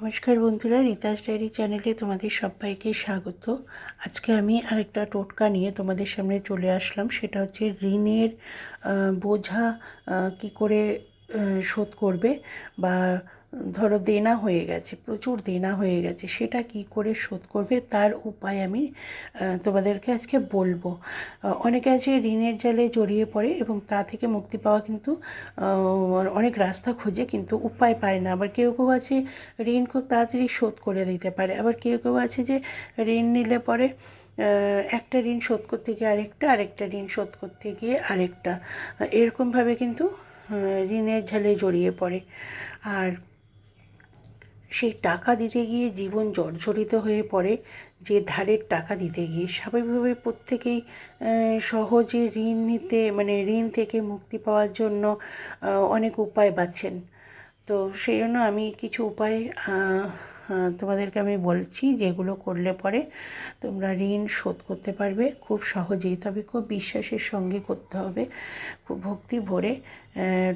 নমস্কার বন্ধুরা, রিতাস ডায়েরি চ্যানেলে তোমাদের সবাইকে স্বাগত। আজকে আমি আরেকটা টোটকা নিয়ে তোমাদের সামনে চলে আসলাম, সেটা হচ্ছে ঋণের বোঝা কি করে শোধ করবে বা ধরো দেনা হয়ে গেছে, প্রচুর দেনা হয়ে গেছে, সেটা কি করে শোধ করবে? তার উপায় আমি তোমাদেরকে আজকে বলব। অনেকে আছে ঋণের জালে জড়িয়ে পড়ে এবং তা থেকে মুক্তি পাওয়া কিন্তু অনেক রাস্তা খোঁজে কিন্তু উপায় পায় না। আবার কেউ কেউ আছে ঋণ খুব তাড়াতাড়ি শোধ করে দিতে পারে। আবার কেউ কেউ আছে যে ঋণ নিলে পরে একটা ঋণ শোধ করতে গিয়ে আরেকটা আরেকটা ঋণ শোধ করতে গিয়ে আরেকটা। এরকমভাবে কিন্তু ঋণের ঝালে জড়িয়ে পড়ে। আর সেই টাকা দিতে গিয়ে জীবন জর্জরিত হয়ে পড়ে, যে ধারের টাকা দিতে গিয়ে। স্বাভাবিকভাবে প্রত্যেকেই সহজে ঋণ নিতে মানে ঋণ থেকে মুক্তি পাওয়ার জন্য অনেক উপায় বাছেন তো সেই জন্য আমি কিছু উপায় তোমাদেরকে আমি বলছি, যেগুলো করলে পরে তোমরা ঋণ শোধ করতে পারবে। খুব সহজেই, তবে খুব বিশ্বাসের সঙ্গে করতে হবে। খুব ভক্তি ভরে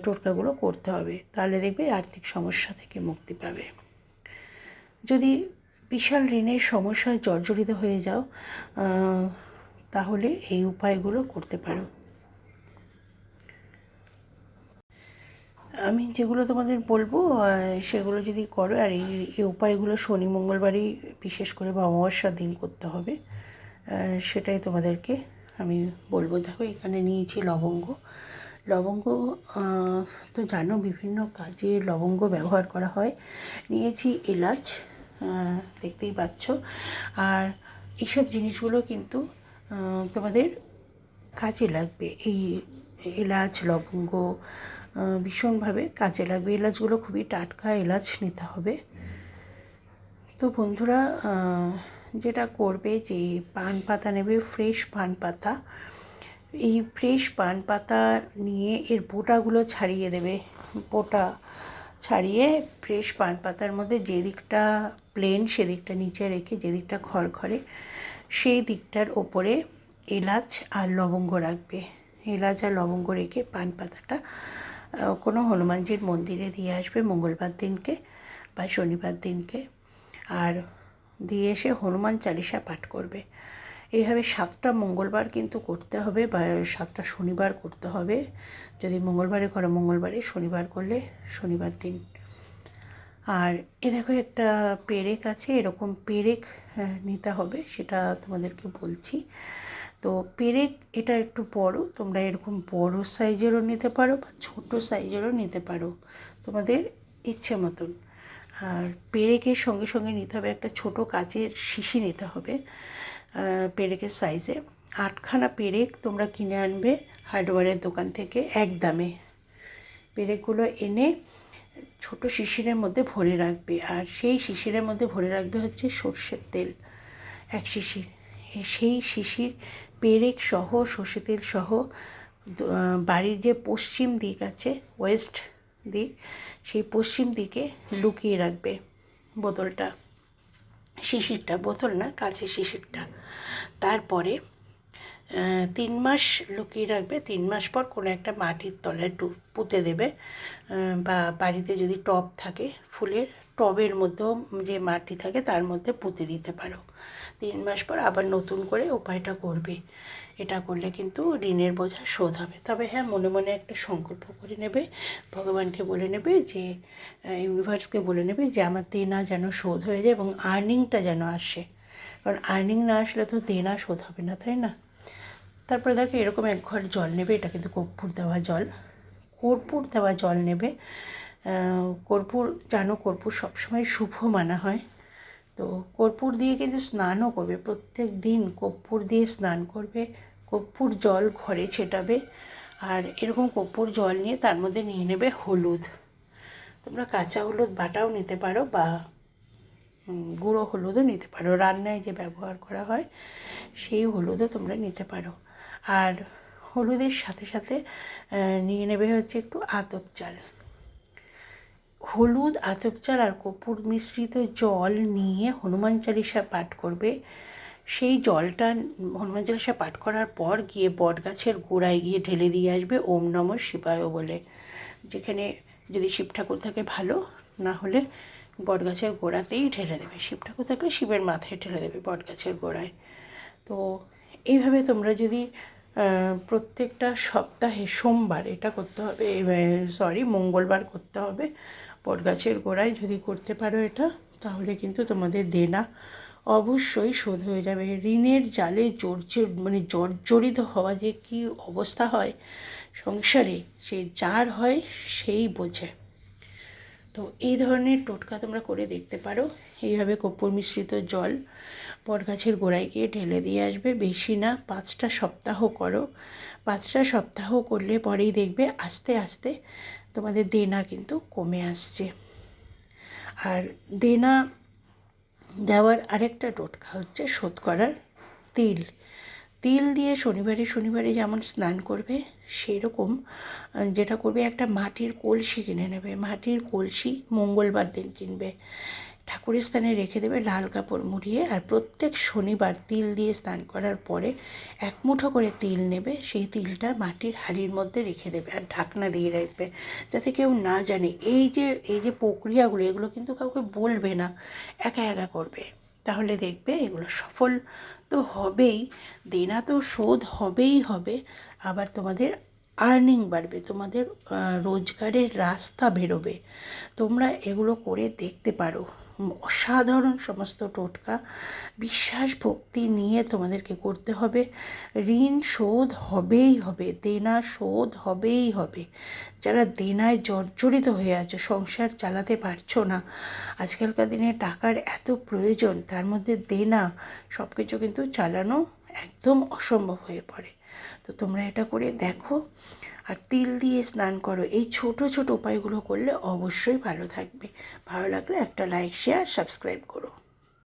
টোটকাগুলো করতে হবে। তাহলে দেখবে আর্থিক সমস্যা থেকে মুক্তি পাবে। যদি বিশাল ঋণের সমস্যায় জর্জরিত হয়ে যাও তাহলে এই উপায়গুলো করতে পারো। আমি যেগুলো তোমাদের বলব সেগুলো যদি করো, আর এই উপায়গুলো শনি, মঙ্গলবারই বিশেষ করে বা অমাবস্যার দিন করতে হবে সেটাই তোমাদেরকে আমি বলব। দেখো, এখানে নিয়েছি লবঙ্গ। লবঙ্গ তো জানো, বিভিন্ন কাজে লবঙ্গ ব্যবহার করা হয়। নিয়েছি এলাচ দেখতেই পাচ্ছ। আর এইসব জিনিসগুলো কিন্তু তোমাদের কাজে লাগবে। এই এলাচ, লবঙ্গ ভীষণভাবে কাজে লাগবে। এলাচগুলো খুবই টাটকা এলাচ নিতে হবে। তো বন্ধুরা যেটা করবে যে পান পাতা নেবে, ফ্রেশ পান পাতা। এই ফ্রেশ পান পাতা নিয়ে এর বোটাগুলো ছাড়িয়ে দেবে। বোটা ছাড়িয়ে ফ্রেশ পান পাতার মধ্যে যে দিকটা প্লেন সেদিকটা নিচে রেখে যে দিকটা খড়খড়ে, সেই দিকটার ওপরে এলাচ আর লবঙ্গ রাখবে। এলাচ আর লবঙ্গ রেখে পান পাতাটা কোনো হনুমানজির মন্দিরে দিয়ে আসবে মঙ্গলবার দিনকে বা শনিবার দিনকে। আর দিয়ে এসে হনুমান চালিসা পাঠ করবে। এইভাবে সাতটা মঙ্গলবার কিন্তু করতে হবে বা সাতটা শনিবার করতে হবে। যদি মঙ্গলবারে করো মঙ্গলবারে শনিবার করলে শনিবার দিন। আর এ দেখো একটা পেরেক আছে এরকম পেরেক আহ, নিতে হবে সেটা তোমাদেরকে বলছি। তো পেরেক এটা একটু বড় তোমরা এরকম বড় সাইজেরও নিতে পারো বা ছোট সাইজেরও নিতে পারো। তোমাদের ইচ্ছে মতন। আর পেরেকের সঙ্গে সঙ্গে নিতে হবে একটা ছোট কাচের শিশি নিতে হবে পেরেকের সাইজে আটখানা পেরেক তোমরা কিনে আনবে হার্ডওয়্যারের দোকান থেকে এক দামে। পেরেকগুলো এনে ছোট শিশিরের মধ্যে ভরে রাখবে আর সেই শিশিরের মধ্যে ভরে রাখবে হচ্ছে সর্ষের তেল, এক শিশির সেই শিশির, পেরেক সহ সর্ষে তেল সহ বাড়ির যে পশ্চিম দিক আছে ওয়েস্ট দিক সেই পশ্চিম দিকে লুকিয়ে রাখবে বোতলটা। শিশিরটা বোতল না কাছে শিশিরটা। তারপরে তিন মাস লুকিয়ে রাখবে। তিন মাস পর কোনো একটা মাটির তলায় পুঁতে দেবে। বা বাড়িতে যদি টব থাকে, ফুলের টবের মধ্যেও যে মাটি থাকে, তার মধ্যে পুঁতে দিতে পারো। তিন মাস পর আবার নতুন করে উপায়টা করবে। এটা করলে কিন্তু ঋণের বোঝা শোধ হবে। তবে হ্যাঁ মনে মনে একটা সংকল্প করে নেবে। ভগবানকে বলে নেবে যে ইউনিভার্সকে বলে নেবে যে, আমার দেনা যেন শোধ হয়ে যায় এবং আর্নিংটা যেন আসে। কারণ আর্নিং না আসলে তো দেনা শোধ হবে না, তাই না? তারপরে দেখো এরকম এক ঘর জল নেবে, এটা কিন্তু কর্পূর দেওয়া জল। কর্পূর দেওয়া জল নেবে। কর্পূর, জানো কর্পূর সবসময় শুভ মানা হয়। তো কর্পূর দিয়ে কিন্তু স্নানও করবে। প্রত্যেক দিন কর্পূর দিয়ে স্নান করবে। কর্পূর জল ঘরে ছেটাবে। আর এরকম কর্পূর জল নিয়ে তার মধ্যে নিয়ে নেবে হলুদ। তোমরা কাঁচা হলুদ বাটাও নিতে পারো বা গুঁড়ো হলুদও নিতে পারো। রান্নায় যে ব্যবহার করা হয়, সেই হলুদও তোমরা নিতে পারো। আর হলুদের সাথে সাথে নিয়ে নেবে হচ্ছে একটু আতপ চাল। হলুদ, আতপ চাল আর কর্পূর মিশ্রিত জল নিয়ে হনুমান চালিসা পাঠ করবে। সেই জলটা হনুমান চালিসা পাঠ করার পর গিয়ে বটগাছের গোড়ায় গিয়ে ঢেলে দিয়ে আসবে ওম নমঃ শিবায় বলে। যেখানে যদি শিব ঠাকুর থাকে ভালো, না হলে বটগাছের গোড়াতেই ঢেলে দেবে। শিব ঠাকুর থাকলে শিবের মাথায় ঢেলে দেবে বটগাছের গোড়ায়। তো এইভাবে তোমরা যদি প্রত্যেকটা সপ্তাহে সোমবার এটা করতে হবে সরি মঙ্গলবার করতে হবে, বটগাছের গোড়ায় যদি করতে পারো এটা, তাহলে কিন্তু তোমাদের দেনা অবশ্যই শোধ হয়ে যাবে। ঋণের জালে জর্জর মানে জর্জরিত হওয়া যে কী অবস্থা হয় সংসারে, সে যার হয় সেই বোঝে। তো এই ধরনের টোটকা তোমরা করে দেখতে পারো। এইভাবে কর্পূর মিশ্রিত জল বটগাছের গোড়ায় গিয়ে ঢেলে দিয়ে আসবে। বেশি না, পাঁচটা সপ্তাহ করো। পাঁচটা সপ্তাহ করলে পরেই দেখবে আস্তে আস্তে তোমাদের দেনা কিন্তু কমে আসছে। আর দেনা দেওয়ার আরেকটা টোটকা হচ্ছে শোধ করার তিল। তিল দিয়ে শনিবারে শনিবারে যেমন স্নান করবে, সেরকম যেটা করবে একটা মাটির কলসি কিনে নেবে। মাটির কলসি মঙ্গলবার দিন কিনবে। ঠাকুরের স্থানে রেখে দেবে লাল কাপড় মুড়িয়ে আর প্রত্যেক শনিবার তিল দিয়ে স্নান করার পরে এক মুঠো করে তিল নেবে, সেই তিলটা মাটির হাঁড়ির মধ্যে রেখে দেবে আর ঢাকনা দিয়ে রাখবে। যাতে কেউ না জানে, এই যে এই যে প্রক্রিয়াগুলো, এগুলো কিন্তু কাউকে বলবে না, একা একা করবে। তাহলে দেখবে এগুলো সফল তো হবেই, দেনা তো শোধ হবেই হবে, আবার তোমাদের আর্নিং বাড়বে, তোমাদের রোজগারের রাস্তা বেরোবে। তোমরা এগুলো করে দেখতে পারো। অসাধারণ সমস্ত টোটকা। বিশ্বাস, ভক্তি নিয়ে তোমাদেরকে করতে হবে। ঋণ শোধ হবেই হবে, দেনা শোধ হবেই হবে। যারা দেনায় জর্জরিত হয়ে আছো, সংসার চালাতে পারছ না, আজকালকার দিনে টাকার এত প্রয়োজন, তার মধ্যে দেনা সব কিছু কিন্তু চালানো একদম অসম্ভব হয়ে পড়ে। তো তোমরা এটা করে দেখো আর তিল দিয়ে স্নান করো। এই ছোট ছোট উপায়গুলো করলে অবশ্যই ভালো থাকবে। ভালো লাগলে একটা লাইক শেয়ার সাবস্ক্রাইব করো।